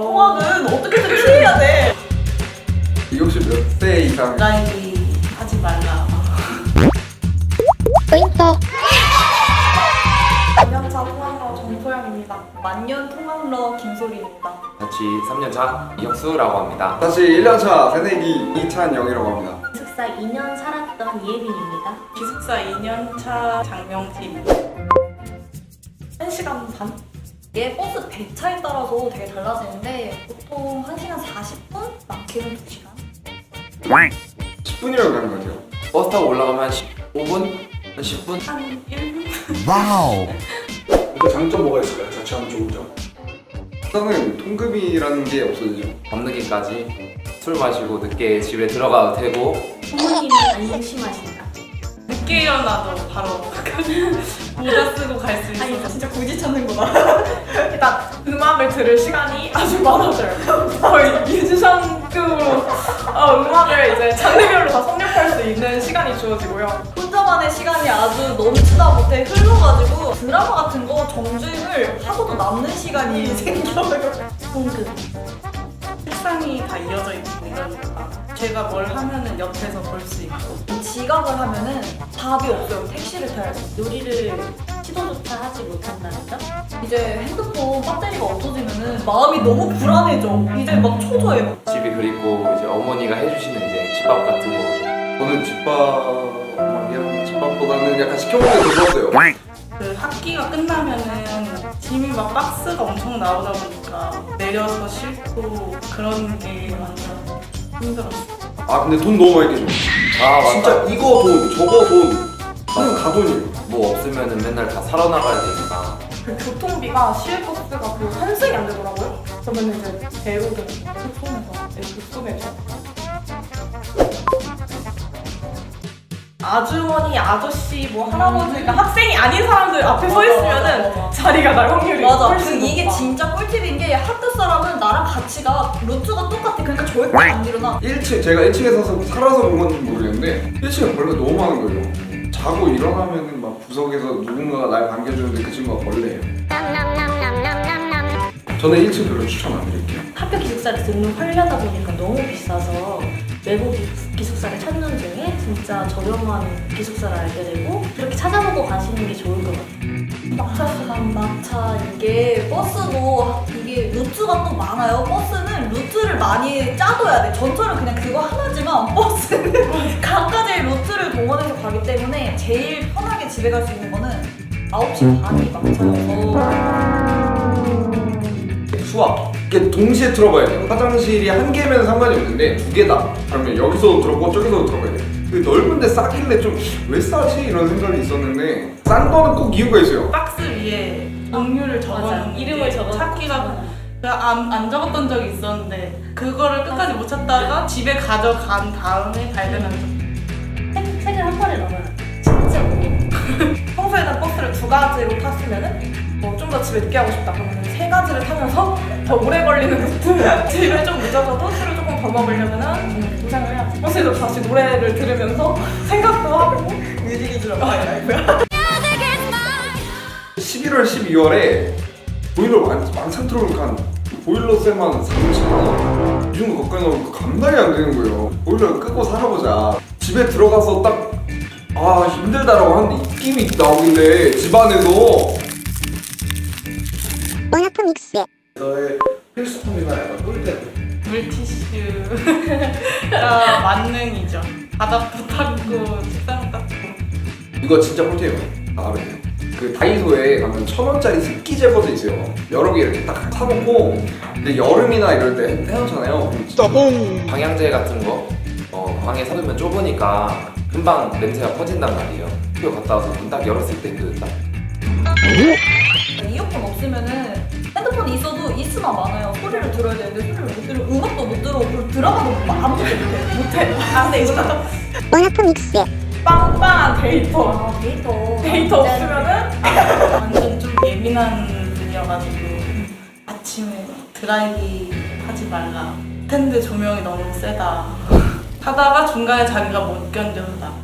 통화는 어떻게든 피해야 돼. 이 혹시 몇 세 이상? 나이 하지 말라. 연차 통합러 정소영입니다. 만년 통합러 김소리입니다. 같이 3년차 이혁수라고 합니다. 다시 1년차 새내기 이찬영이라고 합니다. 기숙사 2년 살았던 이예빈입니다. 기숙사 2년차 장명진. 1시간 반? 이게 버스 배차에 따라서 되게 달라지는데 보통 1시간 40분? 많게는 2시간? 10분이라고 하는 것 같아요. 버스 타고 올라가면 한 15분? 한 10분? 한 1분? 그 장점 뭐가 있을까요? 같이 하면 좋은 점. 일단은 통금이라는 게 없어지죠. 밤늦게까지 술 마시고 늦게 집에 들어가도 되고 부모님이 안심하신다. 늦게 일어나도 바로 모자 쓰고 갈수 아니 있어서 진짜 굳이 찾는구나. 일단 음악을 들을 시간이 아주 많아져요. 거의 뮤지션급으로 어, 음악을 이제 장르별로 다 섭렵할 수 있는 시간이 주어지고요. 혼자만의 시간이 아주 넘치다 못해 흘러가지고 드라마 같은 거 정주행을 하고도 남는 시간이 생겨요. 공급. 책상이 다 이어져 있고 이러니까 제가 뭘 하면은 옆에서 볼 수 있고 지각을 하면은 답이 없어요. 택시를 타야 돼. 요리를 시도조차 하지 못한다는 점? 이제 핸드폰 배터리가 없어지면은 마음이 너무 불안해져. 이제 막 초조해. 막. 집이 그리고 이제 어머니가 해주시는 이제 집밥 같은 거죠. 저는 집밥이요. 집밥보다는 약간 시켜먹는 게더 좋았어요. 그 학기가 끝나면은 짐이 막 박스가 엄청 나오다 보니까 내려서 싣고 그런 게 완전 힘들었어요. 아 근데 돈 너무 많이 깨져. 아 맞다. 진짜 이거 돈, 저거 돈. 그냥 다 돈이에요. 뭐 없으면은 맨날 다 사러 나가야 되니까 그 교통비가 시외버스가 그 환승이 안 되더라고요. 그러면 이제 배우들 숙소에서 네, 숙소에서 아주머니, 아저씨, 뭐 할아버지, 그러니까 학생이 아닌 사람들 앞에 서 있으면은 맞아, 맞아. 자리가 날 확률이 맞아. 그 훨씬 이게 높아. 진짜 꿀팁인 게 학교 사람은 나랑 같이 가 루트가 똑같아. 그러니까 절대 안 일어나. 1층 1층 제가 1층에 서서 살아서 본 건지 모르겠는데 1층에 벌레가 너무 많은 거예요. 자고 일어나면은 막 구석에서 누군가가 날 반겨주는데 그 친구가 벌레예요. 저는 1층 별로 추천 안 드릴게요. 학교 기숙사를 등록하려다 보니까 너무 비싸서 외부 기- 기숙사를 찾는 진짜 저렴한 기숙사를 알게 되고 그렇게 찾아보고 가시는 게 좋을 것 같아요. 막차 시간 막차 이게 버스도 이게 루트가 또 많아요. 버스는 루트를 많이 짜둬야 돼. 전철은 그냥 그거 하나지만 버스는 각가지의 루트를 동원해서 가기 때문에 제일 편하게 집에 갈 수 있는 거는 9시 반이 막차여서 수학. 이게 동시에 들어가야 돼요. 화장실이 한 개면 상관이 없는데 두 개다. 그러면 여기서도 들어가고 저기서도 들어가야 돼. 그 넓은데 싸길래 좀 왜 싸지 이런 생각이 있었는데 싼 거는 꼭 이유가 있어요. 박스 위에 종류를 적어놓은 이름을 게 적어 찾기가 그냥 안, 안 적었던 적이 있었는데 그거를 끝까지 못 찾다가 집에 가져간 다음에 발견한 적 책, 책을 한 번에 넣어요. 진짜 뭐 평소에는 버스를 두 가지로 탔으면은 뭐 좀 더 집에 늦게 하고 싶다 그러면 세 가지를 타면서 더 오래 걸리는 루트 집에 좀 늦어져도 술을 조금 더 먹으려면 은 고생을 해야지 버스에서 다시 노래를 들으면서 생각도 하고 뮤직이즈로 가야 11월, 12월에 보일러 왕, 왕창 틀어놓으니까 한 보일러 쌤한 30만 이 정도 가까이 나오니까 감당이 안 되는 거예요. 보일러 끄고 살아보자. 집에 들어가서 딱 아 힘들다라고 하는데 입김이 나오길래 집안에서 너의 필수품이나 약간 꿀템. 물티슈 가 만능이죠 바닥도 닦고 책상 닦고 이거 진짜 꿀템이에요. 나가면요. 그 다이소에 가면 천 원짜리 습기 제거제 있어요. 여러 개 이렇게 딱 사놓고 근데 여름이나 이럴 때 해놓잖아요. 방향제 같은 거 어, 방에 사두면 좁으니까 금방 냄새가 퍼진단 말이에요. 학교 갔다 와서 문 딱 열었을 때 그딱 이어폰 없으면은 핸드폰이 있어도 있으나 많아요. 소리를 들어야 되는데 소리를 못 들으면 음악도 못 들어. 그리고 드라마도 아무것도 못해. 못해. 안 돼, 이거. 빵빵한 데이터 아, 데이터. 데이터 없으면은 완전 좀 예민한 분이어가지고 아침에 드라이기 하지 말라 스탠드 조명이 너무 세다 하다가 중간에 자기가 못 견뎌서 나갔어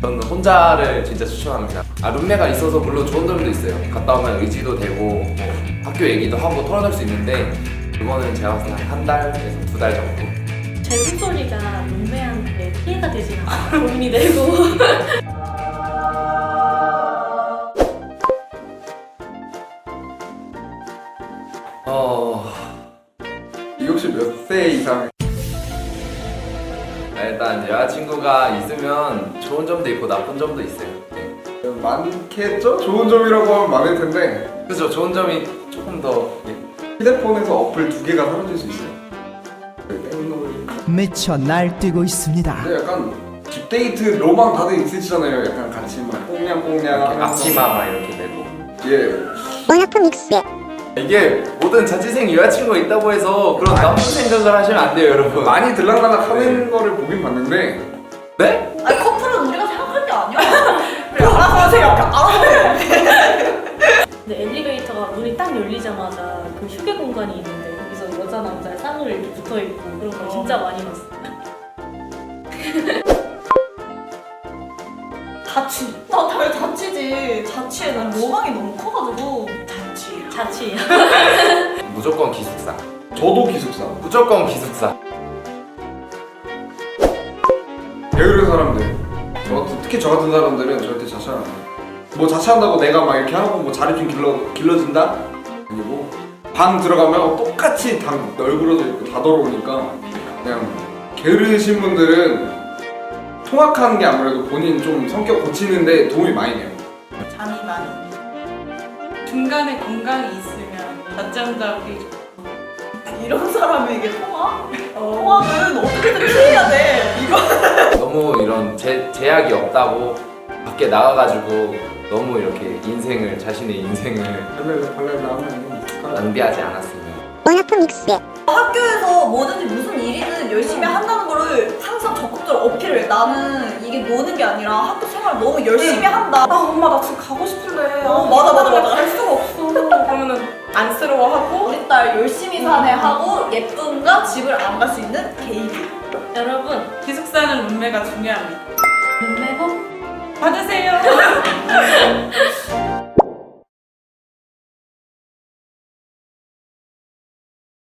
저는 혼자를 진짜 추천합니다. 아 룸메가 있어서 물론 좋은 점도 있어요. 갔다 오면 의지도 되고 뭐 학교 얘기도 하고 털어낼 수 있는데 그거는 제가 봤을 때한 달에서 두 달 정도. 제 숨소리가 룸메한테 피해가 되지 않아 고민이 되고 어이 혹시 몇 세 이상? 일단 여자친구가 있으면 좋은 점도 있고 나쁜 점도 있어요. 네. 많겠죠? 좋은 점이라고 하면 많을 텐데 그죠 좋은 점이 조금 더 예. 휴대폰에서 어플 두 개가 사라질 수 있어요. 그 땡놀. 미쳐 날뛰고 있습니다. 근데 약간 딥데이트 로망 다들 있으시잖아요. 약간 같이 막 꽁냥꽁냥 이렇게 하면서. 앞치마 막 이렇게 내고. 예. 이게 모든 자취생 여자친구가 있다고 해서 그런 나쁜 생각을 하시면 안 돼요, 여러분. 많이 들락날락 하는 거를 보긴 봤는데 네? 아니 커플은 우리가 생각할 게 아니야. 그래 알아서 하세요. 알아서 근데 엘리베이터가 문이 딱 열리자마자 그 휴게 공간이 있는데 거기서 여자 남자 쌍으로 이렇게 붙어 있고 그런 거 진짜 많이 봤어. 자취. 나 당연히 자취지. 자취에 난 로망이 너무 커가지고. 자취. 자취. 무조건 기숙사. 저도 기숙사. 무조건 기숙사. 게으른 사람들. 저 같은, 특히 저 같은 사람들은 절대 자취를 안 해요. 뭐 자취한다고 내가 막 이렇게 하고 뭐 자리 좀 길러, 길러진다? 아니고 방 들어가면 똑같이 다 널브러져 있고 다 더러우니까 그냥 게으르신 분들은 통학하는 게 아무래도 본인 좀 성격 고치는데 도움이 많이 돼요. 잠이 많이. 중간에 건강이 있으면 낮잠 자기 이런 사람에게 통화? 통화는 어떻게든 피해야 돼. 이거. 너무 이런 제, 제약이 없다고 밖에 나가가지고 너무 이렇게 인생을 자신의 인생을 하면 낭비하지 않았으면. 학교에서 뭐든지 무슨 일이든 열심히 한다는 거를 항상 적극적으로 어필을 해. 나는 이게 노는 게 아니라 학교 생활 너무 열심히 한다. 아 엄마 나 지금 가고 싶은데 어, 맞아, 맞아, 맞아. 갈 수가 없어 그러면은 안쓰러워하고 우리 딸 열심히 사네 하고 예쁨과 집을 안 갈 수 있는 게이드. 여러분 기숙사는 룸메가 중요합니다. 룸메고 받으세요.